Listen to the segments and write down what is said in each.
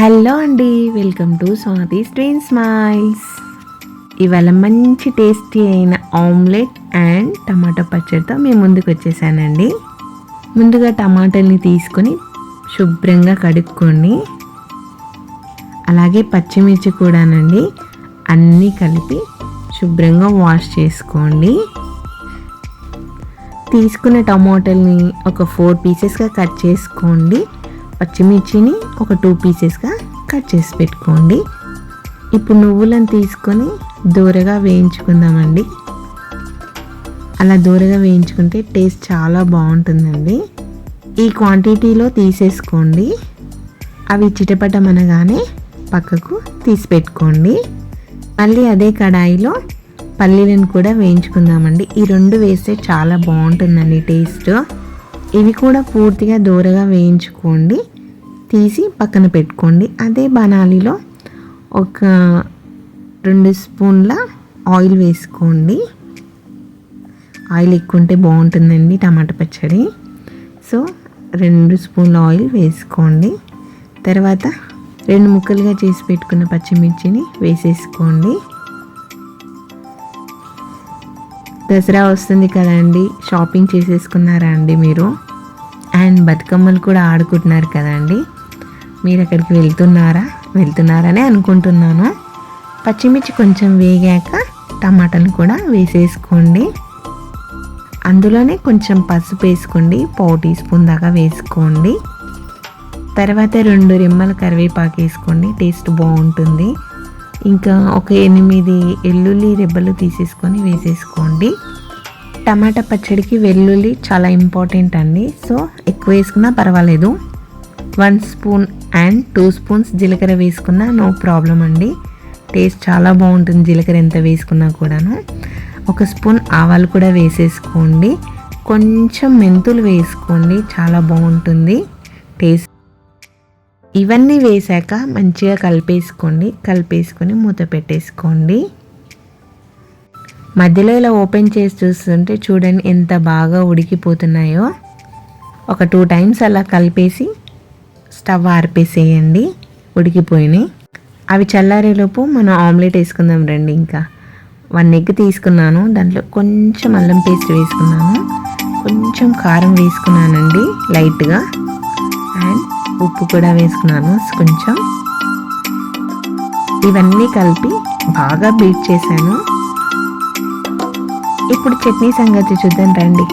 Hello అండి welcome to Swathi స్ట్రీన్ smiles. ఇవాళ మంచి టేస్టీ అయిన ఆమ్లెట్ అండ్ టమాటా పచ్చడితో మేము ముందుకు వచ్చేసానండి. ముందుగా టమాటాలని తీసుకొని శుభ్రంగా కడుక్కొని అలాగే పచ్చిమిర్చి కూడానండి అన్నీ కలిపి శుభ్రంగా వాష్ చేసుకోండి. తీసుకున్న టమాటాలని ఒక ఫోర్ పీసెస్గా కట్ చేసుకోండి. పచ్చిమిర్చిని ఒక టూ పీసెస్గా కట్ చేసి పెట్టుకోండి. ఇప్పుడు నువ్వులను తీసుకొని దూరగా వేయించుకుందామండి. అలా దూరగా వేయించుకుంటే టేస్ట్ చాలా బాగుంటుందండి. ఈ క్వాంటిటీలో తీసేసుకోండి. అవి చిటపటమనగానే పక్కకు తీసి పెట్టుకోండి. మళ్ళీ అదే కడాయిలో పల్లీలను కూడా వేయించుకుందామండి. ఈ రెండు వేస్తే చాలా బాగుంటుందండి టేస్ట్. ఇవి కూడా పూర్తిగా దూరగా వేయించుకోండి. తీసి పక్కన పెట్టుకోండి. అదే బనాలిలో ఒక రెండు స్పూన్ల ఆయిల్ వేసుకోండి. ఆయిల్ ఎక్కువ ఉంటే బాగుంటుందండి టమాటా పచ్చడి. సో రెండు స్పూన్ల ఆయిల్ వేసుకోండి. తర్వాత రెండు ముక్కలుగా చేసి పెట్టుకున్న పచ్చిమిర్చిని వేసేసుకోండి. దసరా వస్తుంది కదండి షాపింగ్ చేసేసుకున్నారా అండి మీరు? అండ్ బతుకమ్మలు కూడా ఆడుకుంటున్నారు కదండి. మీరు అక్కడికి వెళ్తున్నారా? వెళ్తున్నారనే అనుకుంటున్నాను. పచ్చిమిర్చి కొంచెం వేగాక టమాటాలు కూడా వేసేసుకోండి. అందులోనే కొంచెం పసుపు వేసుకోండి. పావు టీ స్పూన్ దాకా వేసుకోండి. తర్వాత రెండు రెమ్మల కరివేపాకు వేసుకోండి. టేస్ట్ బాగుంటుంది. ఇంకా ఒక ఎనిమిది వెల్లుల్లి రెబ్బలు తీసేసుకొని వేసేసుకోండి. టమాటా పచ్చడికి వెల్లుల్లి చాలా ఇంపార్టెంట్ అండి. సో ఎక్కువ వేసుకున్నా పర్వాలేదు. One spoon and two spoons జీలకర్ర వేసుకున్నా నో ప్రాబ్లం అండి. టేస్ట్ చాలా బాగుంటుంది జీలకర్ర ఎంత వేసుకున్నా కూడాను. ఒక స్పూన్ ఆవాలు కూడా వేసేసుకోండి. కొంచెం మెంతులు వేసుకోండి చాలా బాగుంటుంది. టేస్ట్. ఇవన్నీ వేసాక మంచిగా కలిపేసుకోండి. కలిపేసుకొని మూత పెట్టేసుకోండి. మధ్యలో ఇలా ఓపెన్ చేసి చూస్తుంటే చూడండి ఎంత బాగా ఉడికిపోతున్నాయో. ఒక టూ టైమ్స్ అలా కలిపేసి స్టవ్ ఆర్పేసేయండి. ఉడికిపోయినాయి. అవి చల్లారేలోపు మనం ఆమ్లెట్ వేసుకుందాం రండి ఇంకా. వన్ ఎగ్ తీసుకున్నాను. దాంట్లో కొంచెం అల్లం పేస్ట్ వేసుకున్నాను. కొంచెం కారం వేసుకున్నానండి లైట్గా. అండ్ ఉప్పు కూడా వేసుకున్నాను కొంచెం. ఇవన్నీ కలిపి బాగా బీట్ చేశాను. ఇప్పుడు చట్నీ సంగతి చూద్దాం రండి.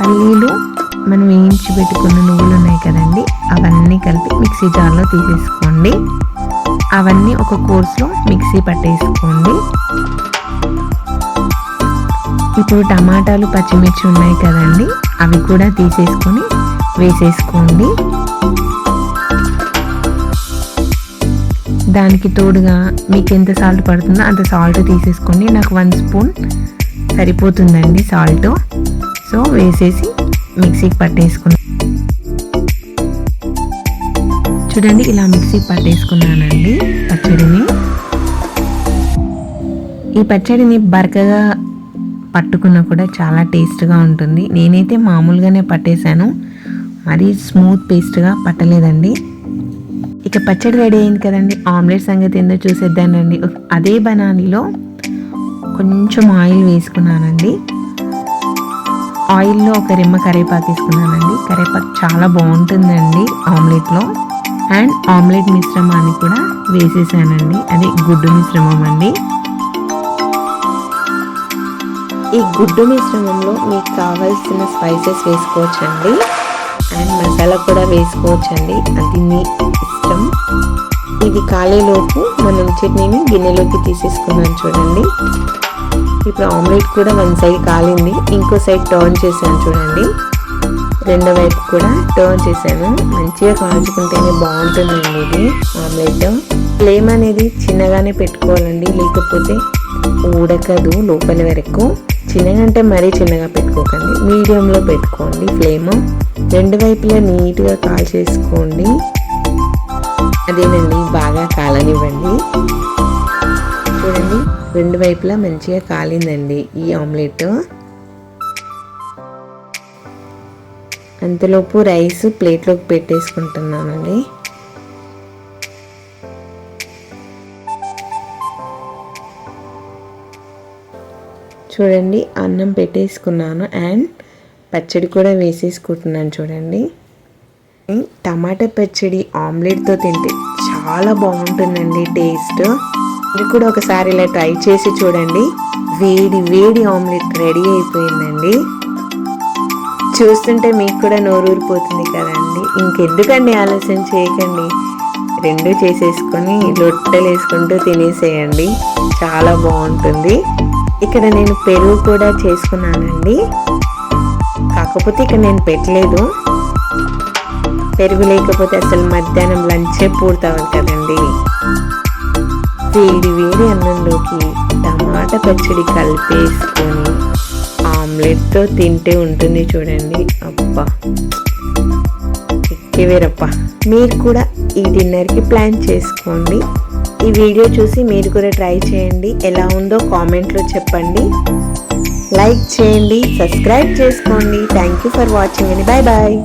పల్లీలు మనం వేయించి పెట్టుకున్న నువ్వులు ఉన్నాయి కదా అవన్నీ కలిపి మిక్సీ జార్లో తీసేసుకోండి. అవన్నీ ఒక కోర్స్లో మిక్సీ పట్టేసుకోండి. ఇప్పుడు టమాటాలు పచ్చిమిర్చి ఉన్నాయి కదండి అవి కూడా తీసేసుకొని వేసేసుకోండి. దానికి తోడుగా మీకు ఎంత సాల్ట్ పడుతుందో అంత సాల్ట్ తీసేసుకోండి. నాకు వన్ స్పూన్ సరిపోతుందండి సాల్ట్. సో వేసేసి మిక్సీకి పట్టేసుకున్నాను చూడండి ఇలా మిక్సీ పట్టేసుకున్నానండి పచ్చడిని. ఈ పచ్చడిని బరకగా పట్టుకున్నా కూడా చాలా టేస్ట్గా ఉంటుంది. నేనైతే మామూలుగానే పట్టేశాను. మరీ స్మూత్ పేస్ట్గా పట్టలేదండి. ఇక పచ్చడి రెడీ అయింది కదండి. ఆమ్లెట్ సంగతి ఏందో చూసేద్దానండి. అదే బనానీలో కొంచెం ఆయిల్ వేసుకున్నానండి. ఆయిల్లో ఒక రిమ్మ కరివేపాకు వేసుకున్నానండి. కరివేపాకు చాలా బాగుంటుందండి ఆమ్లెట్లో. అండ్ ఆమ్లెట్ మిశ్రమాన్ని కూడా వేసేసానండి. అది గుడ్డు మిశ్రమం అండి. ఈ గుడ్డు మిశ్రమంలో మీకు కావాల్సిన స్పైసెస్ వేసుకోవచ్చండి. అండ్ మసాలా కూడా వేసుకోవచ్చండి. అది మీ ఇష్టం. ఇది కాలేలోపు మనం చట్నీని గిన్నెలోకి తీసేసుకున్నాను చూడండి. ఇప్పుడు ఆమ్లెట్ కూడా వన్ సైడ్ కాలింది. ఇంకో సైడ్ టర్న్ చేశాను చూడండి. రెండో వైపు కూడా టర్న్ చేశాను. మంచిగా కాల్చుకుంటేనే బాగుంటుందండి ఇది ఆమ్లెట్ ఫ్లేమ్ అనేది చిన్నగానే పెట్టుకోవాలండి. లేకపోతే ఉడకదు లోపల వరకు. చిన్నగా అంటే మరీ చిన్నగా పెట్టుకోకండి. మీడియంలో పెట్టుకోండి ఫ్లేమ్. రెండు వైపులా నీట్గా కాల్చేసుకోండి. అదేనండి బాగా కాలనివ్వండి. చూడండి రెండు వైపులా మంచిగా కాలిందండి ఈ ఆమ్లెట్. అంతలోపు రైస్ ప్లేట్లోకి పెట్టేసుకుంటున్నానండి. చూడండి అన్నం పెట్టేసుకున్నాను అండ్ పచ్చడి కూడా వేసేసుకుంటున్నాను చూడండి. టమాటా పచ్చడి ఆమ్లెట్తో తింటే చాలా బాగుంటుందండి టేస్ట్. ఇది కూడా ఒకసారి ఇలా ట్రై చేసి చూడండి. వేడి వేడి ఆమ్లెట్ రెడీ అయిపోయిందండి. చూస్తుంటే మీకు కూడా నోరూరిపోతుంది కదండి. ఇంకెందుకండి ఆలస్యం చేయకండి. రెండు చేసేసుకొని లొట్టలు వేసుకుంటూ తినేసేయండి. చాలా బాగుంటుంది. ఇక్కడ నేను పెరుగు కూడా చేసుకున్నానండి. కాకపోతే ఇక్కడ నేను పెట్టలేదు. పెరుగు లేకపోతే అసలు మధ్యాహ్నం లంచే పూర్తవాలి కదండి. వేడి వేడి అన్నంలోకి టమాటా పచ్చడి కలిపేసుకొని ఆమ్లెట్తో తింటే ఉంటుంది చూడండి. అబ్బా. ఎక్కేవేరప్ప మీరు కూడా ఈ డిన్నర్కి ప్లాన్ చేసుకోండి. ఈ వీడియో చూసి మీరు కూడా ట్రై చేయండి. ఎలా ఉందో కామెంట్లో చెప్పండి. లైక్ చేయండి సబ్స్క్రైబ్ చేసుకోండి. థ్యాంక్ యూ ఫర్ వాచింగ్ అండి బాయ్ బాయ్